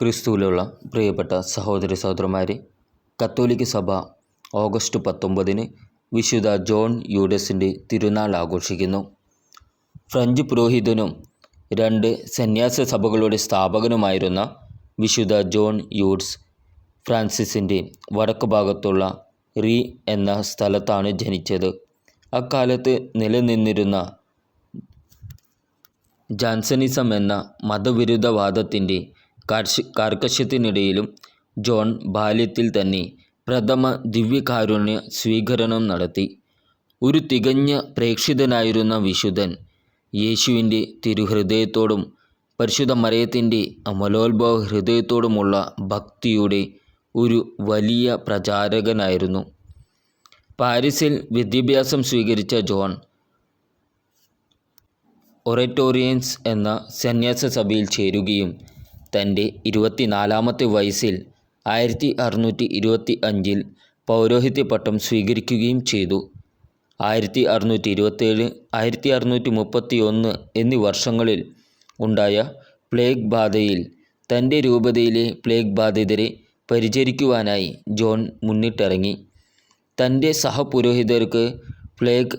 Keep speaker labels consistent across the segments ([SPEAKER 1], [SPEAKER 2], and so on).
[SPEAKER 1] ക്രിസ്തുവിലുള്ള പ്രിയപ്പെട്ട സഹോദരി സഹോദരന്മാരെ കത്തോലിക്ക സഭ ഓഗസ്റ്റ് പത്തൊമ്പതിന് വിശുദ്ധ ജോൺ യൂഡസിന്റെ തിരുനാൾ ആഘോഷിക്കുന്നു. ഫ്രഞ്ച് പുരോഹിതനും രണ്ട് സന്യാസ സഭകളുടെ സ്ഥാപകനുമായിരുന്ന വിശുദ്ധ ജോൺ യൂഡ്സ് ഫ്രാൻസിസിന്റെ വടക്ക് ഭാഗത്തുള്ള റീ എന്ന സ്ഥലത്താണ് ജനിച്ചത്. അക്കാലത്ത് നിലനിന്നിരുന്ന ജാൻസനിസം എന്ന മതവിരുദ്ധവാദത്തിന്റെ കാർക്കശ്യത്തിനിടയിലും ജോൺ ബാല്യത്തിൽ തന്നെ പ്രഥമ ദിവ്യകാരുണ്യ സ്വീകരണം നടത്തി. ഒരു തികഞ്ഞ പ്രേക്ഷിതനായിരുന്ന വിശുദ്ധൻ യേശുവിന്റെ തിരുഹൃദയത്തോടും പരിശുദ്ധ മറിയത്തിന്റെ അമലോത്ഭവ ഹൃദയത്തോടുമുള്ള ഭക്തിയുടെ ഒരു വലിയ പ്രചാരകനായിരുന്നു. പാരീസിൽ വിദ്യാഭ്യാസം സ്വീകരിച്ച ജോൺ ഒറേറ്റോറിയൻസ് എന്ന സന്യാസ സഭയിൽ ചേരുകയും തന്റെ ഇരുപത്തിനാലാമത്തെ വയസ്സിൽ ആയിരത്തി അറുന്നൂറ്റി ഇരുപത്തി അഞ്ചിൽ പൗരോഹിത്യ പട്ടം സ്വീകരിക്കുകയും ചെയ്തു. ആയിരത്തി അറുന്നൂറ്റി ഇരുപത്തേഴ് ആയിരത്തി അറുന്നൂറ്റി മുപ്പത്തി ഒന്ന് എന്നീ വർഷങ്ങളിൽ ഉണ്ടായ പ്ലേഗ് ബാധയിൽ തന്റെ രൂപതയിലെ പ്ലേഗ് ബാധിതരെ പരിചരിക്കുവാനായി ജോൺ മുന്നിട്ടിറങ്ങി. തന്റെ സഹപുരോഹിതർക്ക് പ്ലേഗ്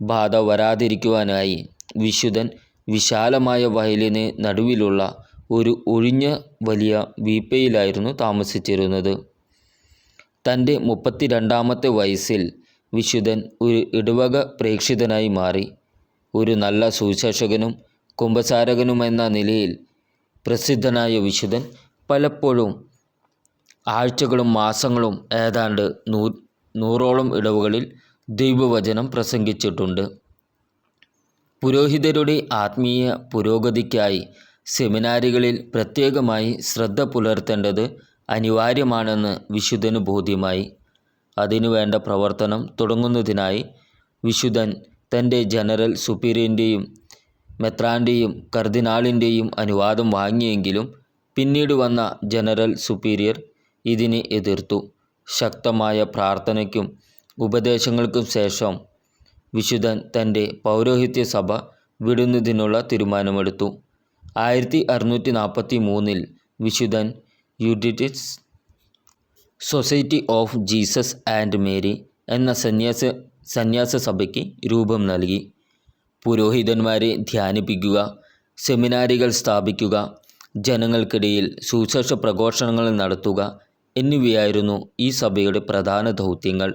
[SPEAKER 1] ബാധ വരാതിരിക്കുവാനായി വിശുദ്ധൻ വിശാലമായ വയലിന് നടുവിലുള്ള ഒരു ഒഴിഞ്ഞ വലിയ വീപ്പയിലായിരുന്നു താമസിച്ചിരുന്നത്. തന്റെ മുപ്പത്തിരണ്ടാമത്തെ വയസ്സിൽ വിശുദ്ധൻ ഒരു ഇടവക പ്രേക്ഷിതനായി മാറി. ഒരു നല്ല സുവിശേഷകനും കുംഭസാരകനുമെന്ന നിലയിൽ പ്രസിദ്ധനായ വിശുദ്ധൻ പലപ്പോഴും ആഴ്ചകളും മാസങ്ങളും ഏതാണ്ട് നൂ നൂറോളം ഇടവുകളിൽ ദൈവവചനം പ്രസംഗിച്ചിട്ടുണ്ട്. പുരോഹിതരുടെ ആത്മീയ പുരോഗതിക്കായി സെമിനാരികളിൽ പ്രത്യേകമായി ശ്രദ്ധ പുലർത്തേണ്ടത് അനിവാര്യമാണെന്ന് വിശുദ്ധന് ബോധ്യമായി. അതിനുവേണ്ട പ്രവർത്തനം തുടങ്ങുന്നതിനായി വിശുദ്ധൻ തന്റെ ജനറൽ സുപ്പീരിയന്റെയും മെത്രാന്റെയും കർദിനാളിന്റെയും അനുവാദം വാങ്ങിയെങ്കിലും പിന്നീട് വന്ന ജനറൽ സുപ്പീരിയർ ഇതിനെ എതിർത്തു. ശക്തമായ പ്രാർത്ഥനയ്ക്കും ഉപദേശങ്ങൾക്കും ശേഷം വിശുദ്ധൻ തന്റെ പൗരോഹിത്യ സഭ വിടുന്നതിനുള്ള തീരുമാനമെടുത്തു. ആയിരത്തി അറുന്നൂറ്റി നാൽപ്പത്തി മൂന്നിൽ വിശുദ്ധൻ Eudists society of Jesus and Mary എന്ന സന്യാസ സന്യാസ സഭയ്ക്ക് രൂപം നൽകി. പുരോഹിതന്മാരെ ധ്യാനിപ്പിക്കുക സെമിനാരികൾ സ്ഥാപിക്കുക ജനങ്ങൾക്കിടയിൽ സുശേഷ പ്രഘോഷണങ്ങൾ നടത്തുക എന്നിവയായിരുന്നു ഈ സഭയുടെ പ്രധാന ദൗത്യങ്ങൾ.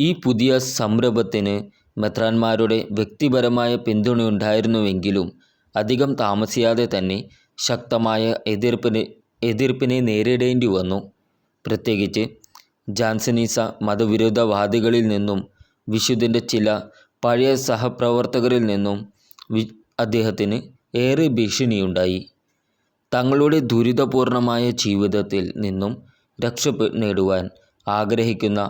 [SPEAKER 1] ഈ പുതിയ സംരംഭത്തിന് മെത്രാന്മാരുടെ വ്യക്തിപരമായ പിന്തുണയുണ്ടായിരുന്നുവെങ്കിലും അധികം താമസിയാതെ തന്നെ ശക്തമായ എതിർപ്പിന് എതിർപ്പിനെ നേരിടേണ്ടി വന്നു. പ്രത്യേകിച്ച് ജാൻസനീസ മതവിരുദ്ധവാദികളിൽ നിന്നും വിശുദ്ധന്റെ ചില പഴയ സഹപ്രവർത്തകരിൽ നിന്നും വി അദ്ദേഹത്തിന് ഏറെ ഭീഷണിയുണ്ടായി. തങ്ങളുടെ ദുരിതപൂർണമായ ജീവിതത്തിൽ നിന്നും രക്ഷ നേടുവാൻ ആഗ്രഹിക്കുന്ന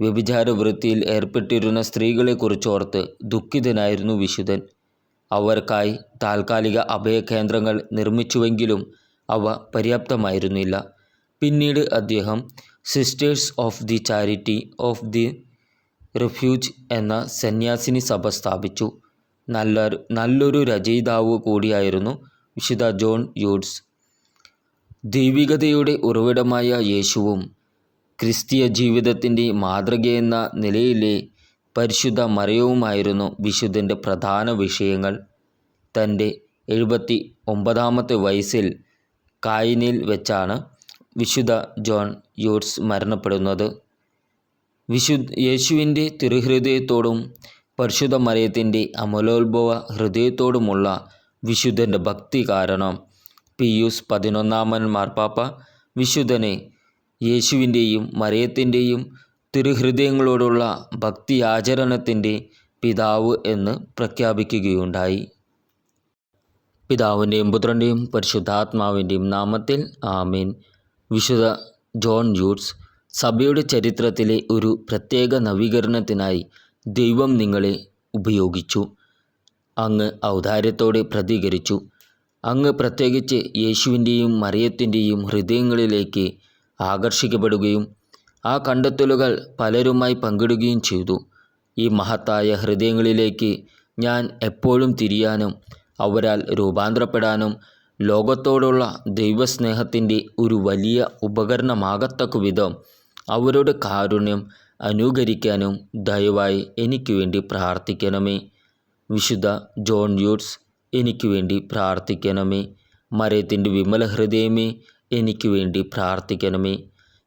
[SPEAKER 1] വ്യഭിചാര വൃത്തിയിൽ ഏർപ്പെട്ടിരുന്ന സ്ത്രീകളെക്കുറിച്ചോർത്ത് ദുഃഖിതനായിരുന്നു വിശുദ്ധൻ. അവർക്കായി താൽക്കാലിക അഭയകേന്ദ്രങ്ങൾ നിർമ്മിച്ചുവെങ്കിലും അവ പര്യാപ്തമായിരുന്നില്ല. പിന്നീട് അദ്ദേഹം sisters of the charity of the refuge എന്ന സന്യാസിനി സഭ സ്ഥാപിച്ചു. നല്ല നല്ലൊരു രചയിതാവ് കൂടിയായിരുന്നു വിശുദ്ധ ജോൺ യൂഡ്സ്. ദൈവികതയുടെ ഉറവിടമായ യേശുവും ക്രിസ്തീയ ജീവിതത്തിന്റെ മാതൃകയെന്ന നിലയിലെ പരിശുദ്ധ മറിയവുമായിരുന്നു വിശുദ്ധന്റെ പ്രധാന വിഷയങ്ങൾ. തന്റെ എഴുപത്തി ഒമ്പതാമത്തെ വയസ്സിൽ കായിനിൽ വെച്ചാണ് വിശുദ്ധ ജോൺ യൂട്സ് മരണപ്പെടുന്നത്. വിശു യേശുവിന്റെ തിരുഹൃദയത്തോടും പരിശുദ്ധ മറിയത്തിന്റെ അമലോത്ഭവ ഹൃദയത്തോടുമുള്ള വിശുദ്ധന്റെ ഭക്തി കാരണം പിയൂസ് പതിനൊന്നാമൻ മാർപ്പാപ്പ വിശുദ്ധനെ യേശുവിന്റെയും മറിയത്തിന്റെയും തിരുഹൃദയങ്ങളോടുള്ള ഭക്തിയാചരണത്തിന്റെ പിതാവ് എന്ന് പ്രഖ്യാപിക്കുകയുണ്ടായി. പിതാവിന്റെയും പുത്രന്റെയും പരിശുദ്ധാത്മാവിന്റെയും നാമത്തിൽ ആമീൻ. വിശുദ്ധ ജോൺ യൂട്സ് സഭയുടെ ചരിത്രത്തിലെ ഒരു പ്രത്യേക നവീകരണത്തിനായി ദൈവം നിങ്ങളെ ഉപയോഗിച്ചു. അങ്ങ് ഔദാര്യത്തോടെ പ്രതികരിച്ചു. അങ്ങ് പ്രത്യേകിച്ച് യേശുവിന്റെയും മറിയത്തിന്റെയും ഹൃദയങ്ങളിലേക്ക് ആകർഷിക്കപ്പെടുകയും ആ കണ്ടെത്തലുകൾ പലരുമായി പങ്കിടുകയും ചെയ്തു. ഈ മഹത്തായ ഹൃദയങ്ങളിലേക്ക് ഞാൻ എപ്പോഴും തിരിയാനും അവരാൽ രൂപാന്തരപ്പെടാനും ലോകത്തോടുള്ള ദൈവസ്നേഹത്തിന്റെ ഒരു വലിയ ഉപകരണമാകത്തക്ക വിധം അവരുടെ കാരുണ്യം അനുകരിക്കാനും ദയവായി എനിക്ക് വേണ്ടി പ്രാർത്ഥിക്കണമേ. വിശുദ്ധ ജോൺ യൂട്സ് എനിക്ക് വേണ്ടി പ്രാർത്ഥിക്കണമേ. മരത്തിന്റെ വിമല ഹൃദയമേ എനിക്ക് വേണ്ടി പ്രാർത്ഥിക്കണമേ.